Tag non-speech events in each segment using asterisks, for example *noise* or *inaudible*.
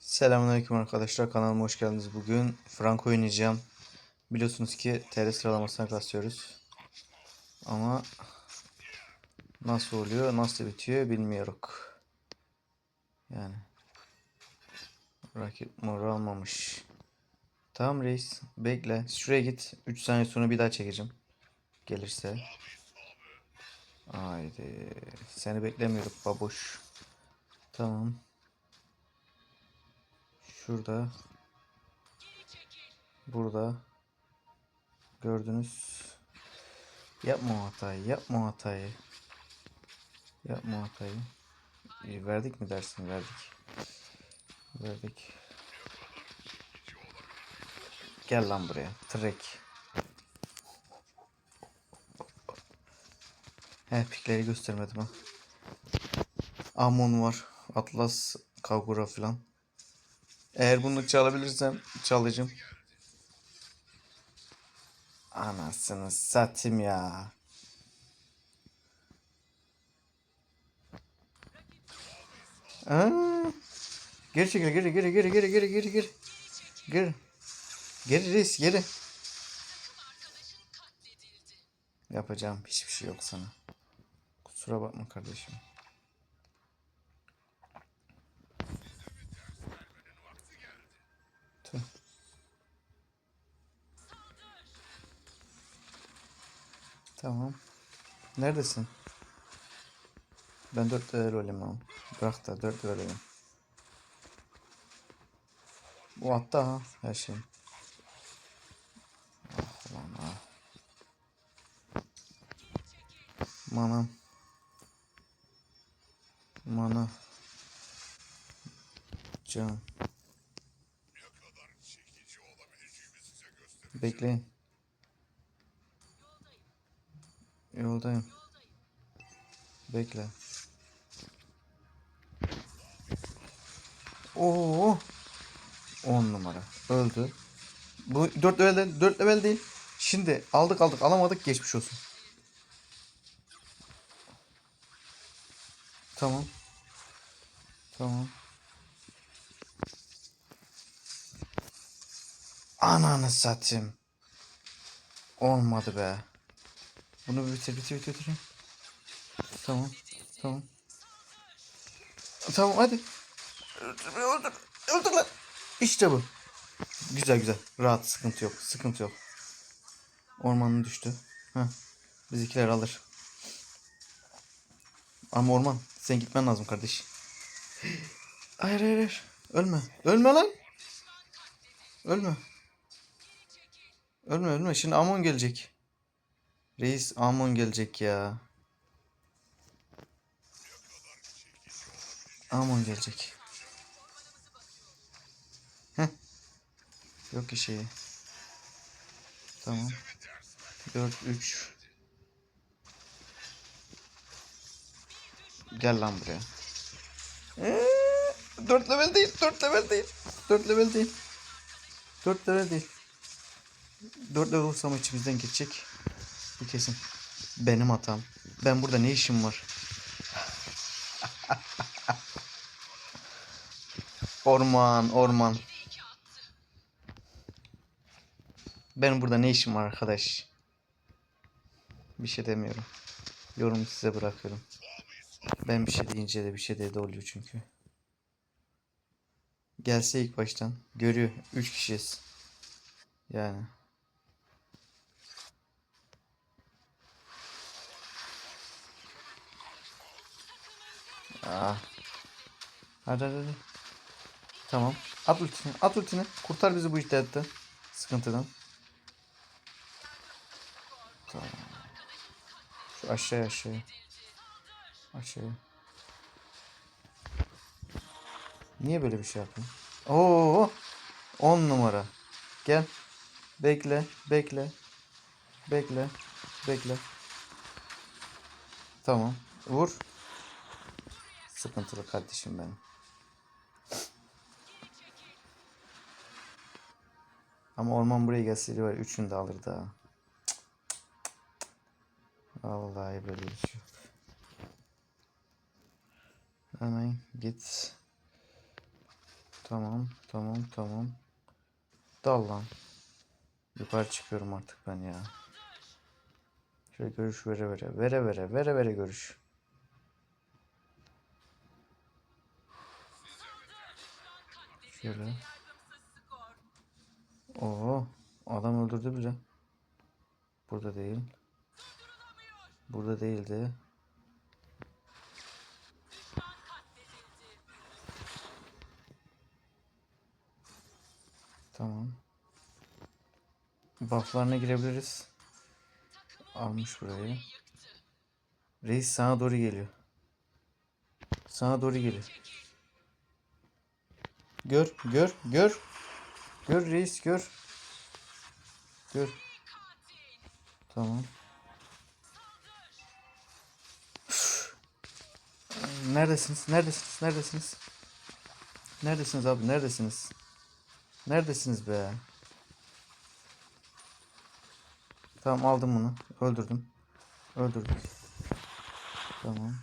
Selamünaleyküm arkadaşlar kanalıma hoş geldiniz. Bugün Franco oynayacağım. Biliyorsunuz ki TR sıralamasına kasıyoruz. Ama nasıl oluyor, nasıl bitiyor bilmiyoruz. Yani rakip moral almamış. Tamam reis, bekle. Şuraya git. 3 saniye sonra bir daha çekeceğim. Gelirse. Haydi. Seni beklemiyorum baboş. Tamam. Şurada. Burada. Gördünüz. Yapma o hatayı. Yapma o hatayı. Yapma o hatayı. İyi, verdik mi dersin? Verdik. Verdik. Gel lan buraya. Trek. He pikleri göstermedim ha. Amon var. Atlas Kagura falan. Eğer bunu çalabilirsem çalacağım. Anasını satayım ya. Aa, geri çekil geri geri geri geri geri geri geri. Geri. Geri reis geri. Yapacağım hiçbir şey yok sana. Kusura bakma kardeşim. Tamam. Neredesin? Ben 4 level olayım ama. Bırak da 4 level olayım. Bu hatta ha her şey. Ah ulan ah. Manam. Mana. Can. Bekleyin. Yoldayım. Bekle. Oo. 10 numara. Öldü. Bu 4 level değil, 4 level değil. Şimdi aldık aldık alamadık geçmiş olsun. Tamam. Tamam. Ananı satayım. Olmadı be. Bunu bitir bitir bitir. bitir. Tamam. Tamam. Tamam hadi. Öldür öldür. Öldür lan. İşte bu. Güzel güzel. Rahat sıkıntı yok. Sıkıntı yok. Ormanın düştü. Heh. Bizimkiler alır. Ama orman. Sen gitmen lazım kardeş. Hayır hayır hayır. Ölme. Ölme lan. Ölme. Ölme ölme. Şimdi Amon gelecek. Reis Amon gelecek ya. Amon gelecek. Heh. Yok ki şeyi. Tamam. 4 3 Gel lan buraya. Ee, 4 level değil, 4 level değil. 4 level değil. 4 level değil. 4 level olsam içimizden geçecek. Bu kesin. Benim hatam. Ben burada ne işim var? *laughs* orman, orman. Ben burada ne işim var arkadaş? Bir şey demiyorum. Yorumu size bırakıyorum. Ben bir şey deyince de bir şey de oluyor çünkü. Gelse ilk baştan. Görüyor. 3 kişiyiz. Yani. Ah. Hadi hadi hadi. Tamam. At ultini. At ultini. Kurtar bizi bu iddiatta. Sıkıntıdan. Tamam. Şu aşağıya aşağıya. Aşağıya. Niye böyle bir şey yaptın? Oo! 10 numara. Gel. Bekle, bekle. Bekle. Bekle. Tamam. Vur. Sıkıntılı kardeşim benim. Ama orman buraya gelseydi var. Üçünü de alırdı ha. Vallahi böyle bir şey yok. Hemen git. Tamam, tamam, tamam. Dal lan. Yukarı çıkıyorum artık ben ya. Şöyle görüş vere vere. Vere vere. Vere vere görüş. Şöyle. Oo, adam öldürdü bile. Burada değil. Burada değildi. Tamam. Bufflarına girebiliriz. Almış burayı. Reis sana doğru geliyor. Sana doğru geliyor. Gör, gör, gör. Gör reis, gör. Gör. Tamam. Neredesiniz? Neredesiniz? Neredesiniz? Neredesiniz abi? Neredesiniz? Neredesiniz be? Tamam aldım bunu. Öldürdüm. Öldürdüm. Tamam.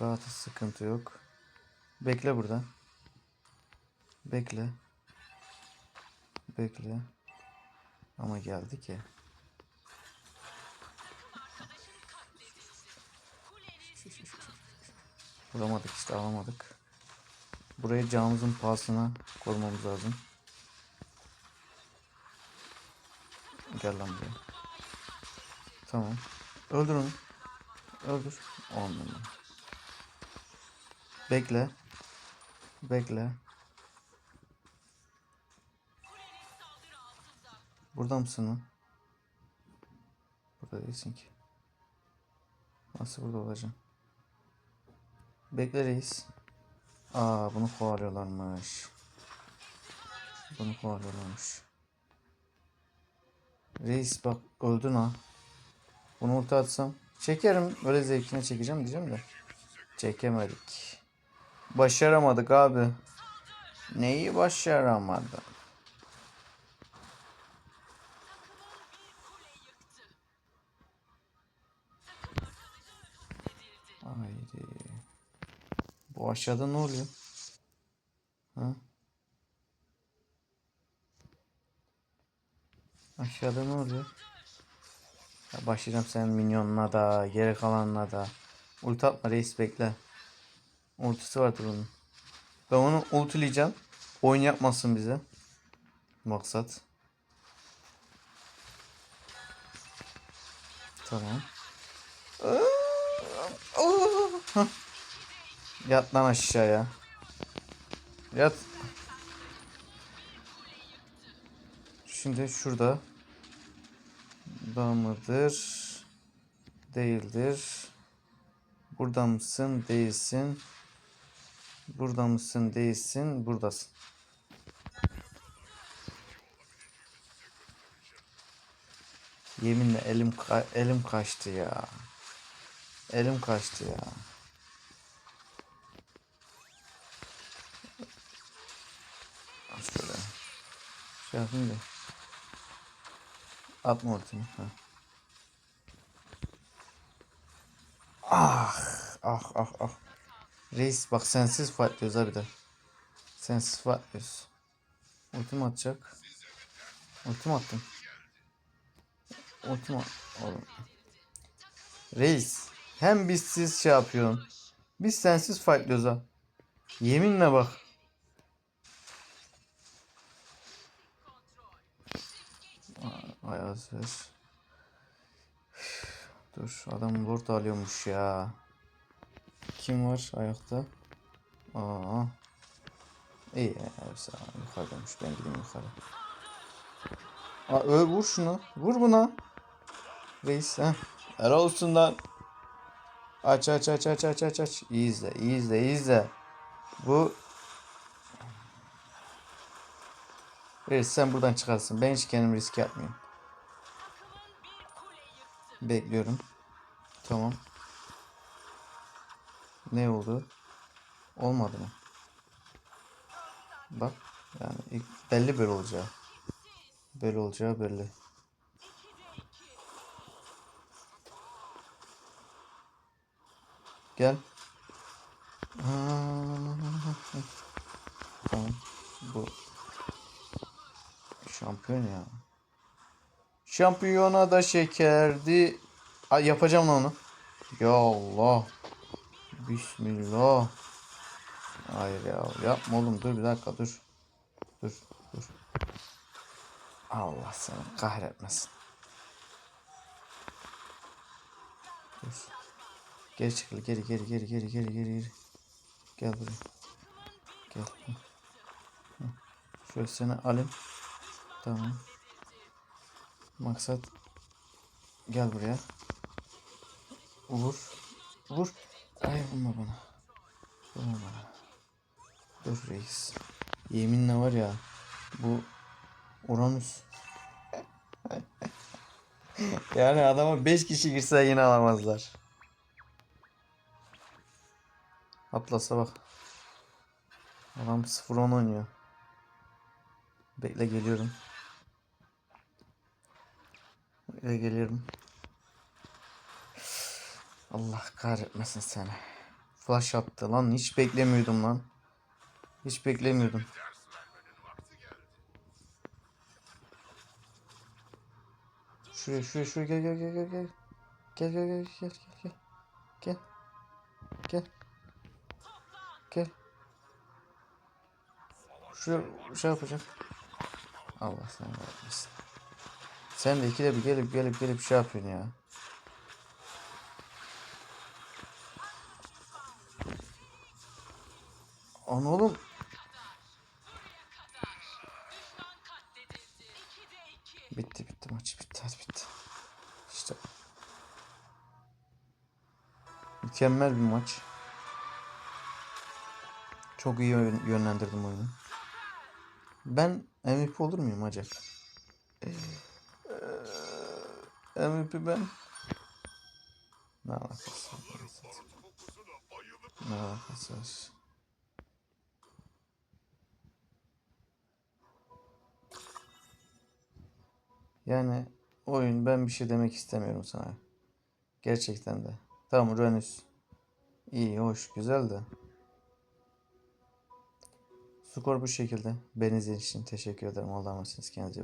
Rahatız sıkıntı yok. Bekle burada. Bekle. Bekle. Ama geldi ki. Vuramadık işte alamadık. Burayı canımızın pahasına korumamız lazım. Gel lan buraya. Tamam. Öldür onu. Öldür. On. Bekle. Bekle. Burada mısın lan? Burada değilsin ki. Nasıl burada olacaksın? Bekle reis. Aa bunu kovalıyorlarmış. Bunu kovalıyorlarmış. Reis bak öldün ha. Bunu ulti atsam. Çekerim. Böyle zevkine çekeceğim diyeceğim de. Çekemedik. Başaramadık abi. Neyi başaramadı? Bu aşağıda ne oluyor? Ha? Aşağıda ne oluyor? Ya başlayacağım senin minyonuna da, geri kalanına da. Ulti atma reis bekle. Ultisi vardır onun. Ben onu ultileyeceğim. Oyun yapmasın bize. Maksat. Tamam. Hah. Yat lan aşağıya. Yat. Şimdi şurada. Da mıdır? Değildir. Burada mısın? Değilsin. Burada mısın? Değilsin. Buradasın. Yeminle elim ka- elim kaçtı ya. Elim kaçtı ya. Şöyle. Şey yapayım da. Atma ultimi. Ha. Ah, ah, ah, ah. Reis bak sensiz fightlıyoruz abi de. Sensiz fightlıyoruz. Ultim atacak. Ultim attım. Ultim at. Oğlum. Reis. Hem biz siz şey yapıyorsun. Biz sensiz fightlıyoruz ha. Yeminle bak. Ayaz ver. Dur adam lord alıyormuş ya. Kim var ayakta? Aa. İyi hepsi yukarıdaymış. Ben gideyim yukarı. Aa, öl vur şunu. Vur buna. Reis ha. Helal olsun lan. Aç aç aç aç aç aç aç. İyi izle iyi izle iyi izle. Bu Reis sen buradan çıkarsın. Ben hiç kendimi riske atmıyorum. Bekliyorum. Tamam. Ne oldu? Olmadı mı? Bak yani ilk belli böyle olacağı. Böyle olacağı belli. Gel. Tamam. Bu şampiyon ya. Şampiyona da şekerdi. Ay yapacağım lan onu. Ya Allah. Bismillah. Hayır ya. Yapma oğlum. Dur bir dakika dur. Dur. Dur. Allah seni kahretmesin. Dur. Geri çekil. Geri geri geri geri geri geri geri. Gel buraya. Gel. Şöyle seni alayım. Tamam. Maksat. Gel buraya. Vur. Vur. Ay vurma bana. Vurma bana. Dur reis. Yeminle var ya. Bu Uranüs. *laughs* yani adama 5 kişi girse yine alamazlar. Atlas'a bak. Adam 0-10 oynuyor. Bekle geliyorum. Bekle geliyorum. Allah kahretmesin seni. Flash attı lan. Hiç beklemiyordum lan. Hiç beklemiyordum. Şuraya şuraya şuraya gel gel gel gel gel. Gel gel gel gel gel gel. Gel. Gel. Şuraya şey yapacak. Allah sen vermesin. Sen de ikide bir gelip gelip gelip şey yapıyorsun ya. Ana oğlum. Bitti bitti maç bitti hadi bitti. İşte. Mükemmel bir maç. Çok iyi yön- yönlendirdim oyunu. Ben MVP olur muyum acaba? Ee, MVP ben. Ne alakası var? Ne alakası var? Yani oyun ben bir şey demek istemiyorum sana. Gerçekten de. Tamam Uranüs. İyi, hoş, güzel de. Skor bu şekilde. Beni izlediğiniz için teşekkür ederim. Allah'a emanet. Kendinize.